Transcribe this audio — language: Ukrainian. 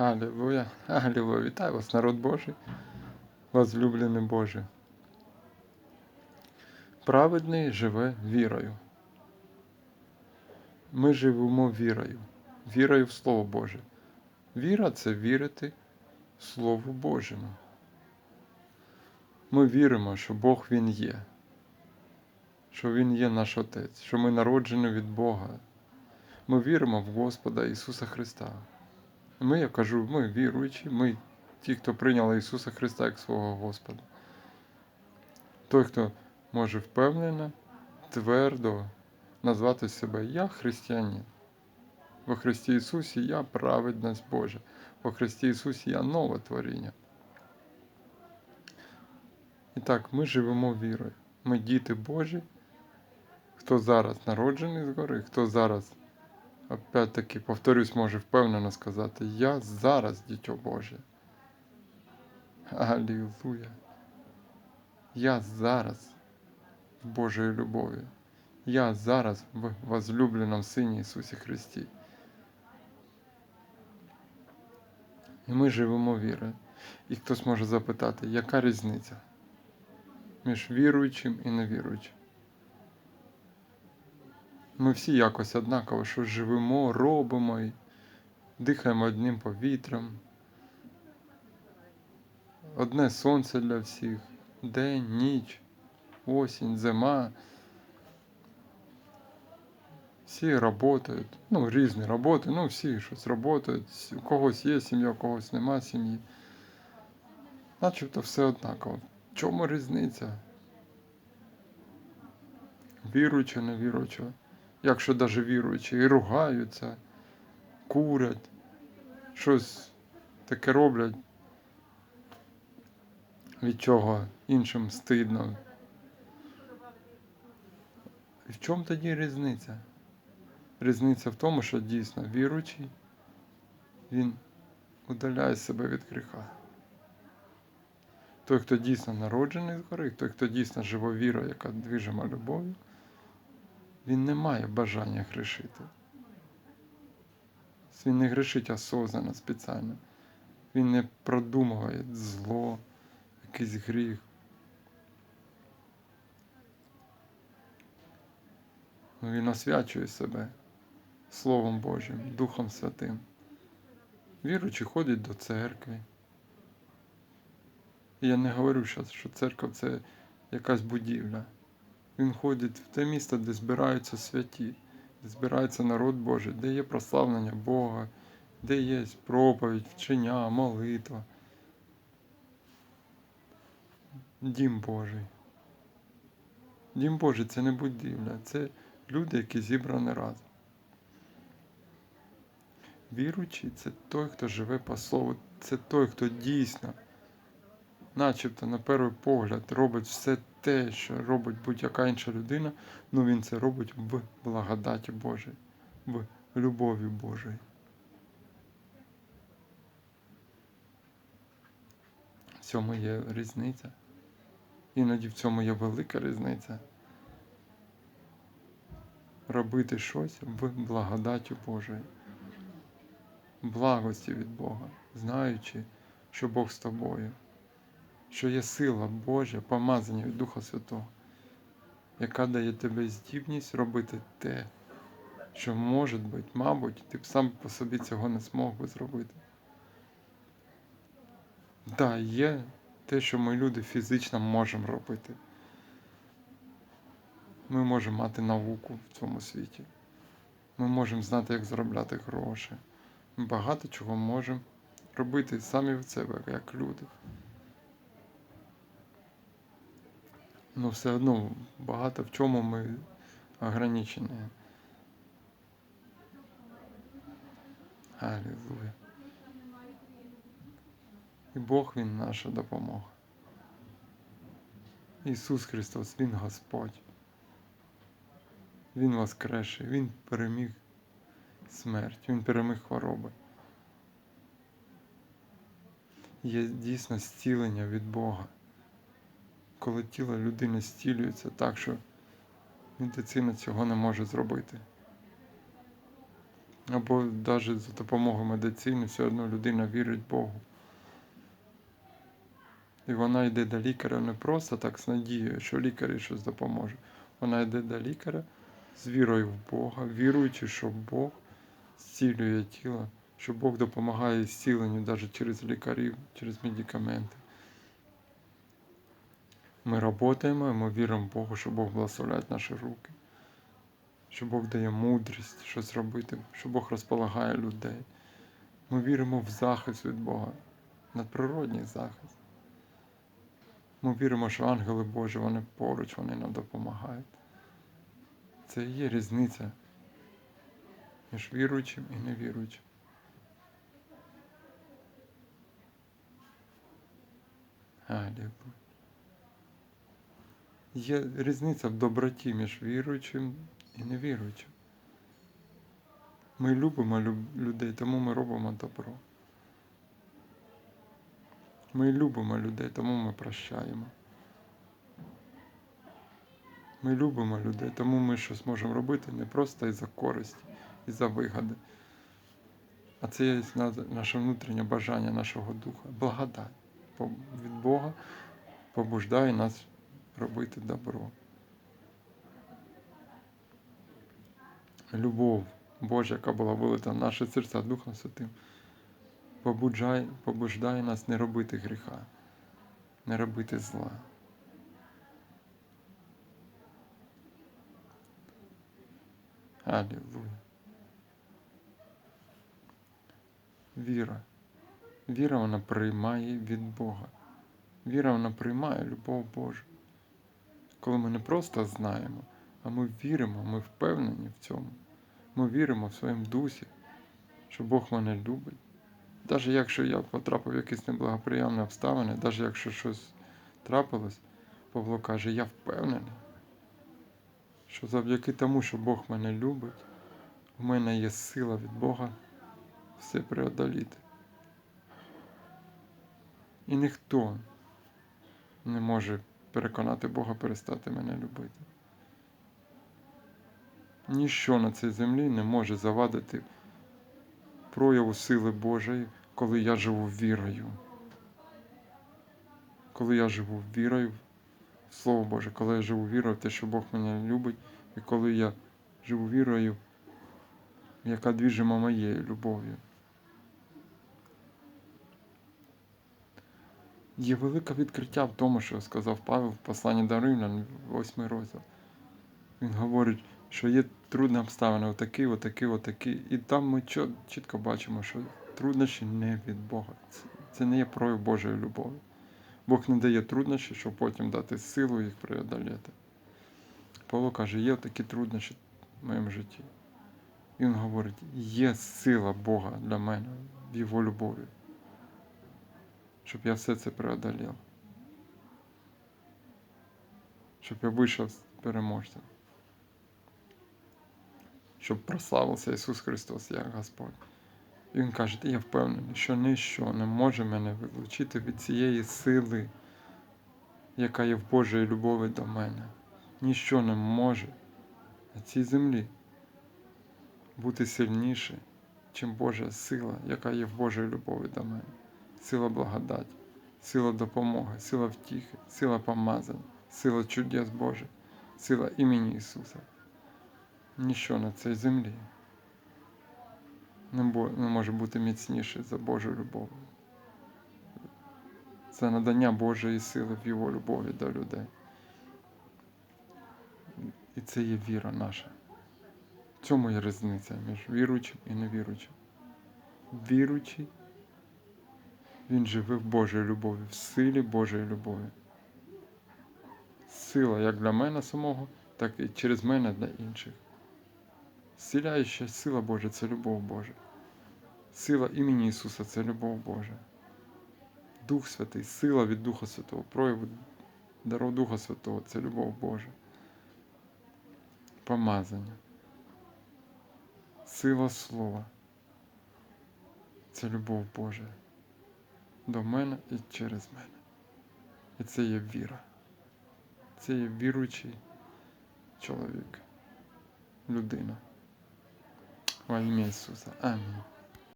Алілуя, Алілуя. Вітаю вас, народ Божий, возлюблений Боже. Праведний живе вірою. Ми живемо вірою, вірою в Слово Боже. Віра це вірити Слову Божому. Ми віримо, що Бог Він є, що Він є наш Отець, що ми народжені від Бога. Ми віримо в Господа Ісуса Христа. Ми, я кажу, ми віруючі, ми ті, хто прийняли Ісуса Христа як свого Господа. Той, хто може впевнено, твердо назвати себе Я християнин. Во Христі Ісусі я праведність Божа. Во Христі Ісусі я нове творіння. І так, ми живемо вірою. Ми діти Божі. Хто зараз народжений згори, хто зараз опять-таки, повторюсь, може впевнено сказати, я зараз дитя Боже. Алілуя. Я зараз в Божої любові. Я зараз в возлюбленому Сині Ісусі Христі. І ми живемо вірою. І хтось може запитати, яка різниця між віруючим і невіруючим? Ми всі якось однаково, що живемо, робимо і дихаємо одним повітрям. Одне сонце для всіх, день, ніч, осінь, зима. Всі працюють, ну, різні роботи, ну всі щось працюють. У когось є сім'я, у когось нема сім'ї. Начебто все однаково. В чому різниця? Віруюча, невіруюча якщо навіть віруючі, і ругаються, курять, щось таке роблять, від чого іншим стидно. І в чому тоді різниця? Різниця в тому, що дійсно віруючий, він удаляє себе від гріха. Той, хто дійсно народжений згори, той, хто дійсно жива віра, яка движима любов'ю, він не має бажання грішити. Він не грішить осознанно, спеціально. Він не продумує зло, якийсь гріх. Ну, Він освячує себе Словом Божим, Духом Святим. Віруючи ходить до церкви. Я не говорю зараз, що церква це якась будівля. Він ходить в те місто, де збираються святі, де збирається народ Божий, де є прославлення Бога, де є проповідь, вчення, молитва. Дім Божий. Дім Божий це не будівля, це люди, які зібрані разом. Віруючий це той, хто живе по слову, це той, хто дійсно, начебто, на перший погляд, робить все те, що робить будь-яка інша людина, ну він це робить в благодаті Божій, в любові Божій. В цьому є різниця. Іноді в цьому є велика різниця. Робити щось в благодаті Божої, благості від Бога, знаючи, що Бог з тобою що є сила Божа, помазання від Духа Святого, яка дає тобі здібність робити те, що може бути, мабуть, ти б сам по собі цього не змог би зробити. Так, да, є те, що ми люди фізично можемо робити. Ми можемо мати науку в цьому світі. Ми можемо знати, як заробляти гроші. Ми багато чого можемо робити самі в себе, як люди. Ну, все одно багато в чому ми ограничені. Аллилуйя. І Бог Він наша допомога. Ісус Христос, Він Господь. Він воскресший, Він переміг смерть, Він переміг хвороби. Є дійсно зцілення від Бога коли тіло людини стілюється так, що медицина цього не може зробити. Або навіть за допомогою медицини все одно людина вірить Богу. І вона йде до лікаря не просто так з надією, що лікарі щось допоможе. Вона йде до лікаря з вірою в Бога, віруючи, що Бог зцілює тіло, що Бог допомагає зціленню навіть через лікарів, через медикаменти. Ми працюємо, ми віримо Богу, що Бог благословляє наші руки, що Бог дає мудрість, що зробити, що Бог розполагає людей. Ми віримо в захист від Бога, надприродній захист. Ми віримо, що ангели Божі, вони поруч, вони нам допомагають. Це і є різниця між віруючим і невіруючим. Алілуя. Є різниця в доброті між віруючим і невіруючим. Ми любимо людей, тому ми робимо добро. Ми любимо людей, тому ми прощаємо. Ми любимо людей, тому ми щось можемо робити не просто із-за користі, із-за вигоди. А це є наше внутрішнє бажання нашого духа. Благодать від Бога побуждає нас робити добро. Любов Божа, яка була вилита в наше серця Духом Святим, побуджає, побуждає нас не робити гріха, не робити зла. Алілуя. Віра. Віра вона приймає від Бога. Віра вона приймає любов Божу. Коли ми не просто знаємо, а ми віримо, ми впевнені в цьому. Ми віримо в своєму дусі, що Бог мене любить. Навіть якщо я потрапив в якісь неблагоприємні обставини, навіть якщо щось трапилось, Павло каже, я впевнений, що завдяки тому, що Бог мене любить, у мене є сила від Бога все преодоліти. І ніхто не може переконати Бога перестати мене любити. Ніщо на цій землі не може завадити прояву сили Божої, коли я живу вірою. Коли я живу вірою в Слово Боже, коли я живу вірою в те, що Бог мене любить, і коли я живу вірою, яка двіжима моєю любов'ю. Є велике відкриття в тому, що сказав Павел в посланні до Римлян, 8 розділ. Він говорить, що є трудні обставини, отакі, отакі, отакі. І там ми чітко бачимо, що труднощі не від Бога. Це, не є прояв Божої любові. Бог не дає труднощі, щоб потім дати силу їх преодоліти. Павло каже, є такі труднощі в моєму житті. І він говорить, є сила Бога для мене в Його любові, щоб я все це преодолів. Щоб я вийшов переможцем. Щоб прославився Ісус Христос як Господь. І Він каже, я впевнений, що ніщо не може мене вилучити від цієї сили, яка є в Божої любові до мене. Ніщо не може на цій землі бути сильніше, чим Божа сила, яка є в Божої любові до мене. Сила благодаті, сила допомоги, сила втіхи, сила помазання, сила чудес Божих, сила імені Ісуса. Ніщо на цій землі не, може бути міцніше за Божу любов. Це надання Божої сили в Його любові до людей. І це є віра наша. В цьому є різниця між віруючим і невіруючим. Віруючий, він живе в Божій любові, в силі Божої любові. Сила як для мене самого, так і через мене для інших. Зціляюча сила Божа це любов Божа. Сила імені Ісуса це любов Божа. Дух Святий, сила від Духа Святого, прояв дару Духа Святого це любов Божа. Помазання. Сила Слова. Це любов Божа. До мене і через мене. І це є віра. Це є віруючий чоловік, людина. Во ім'я Ісуса. Амінь.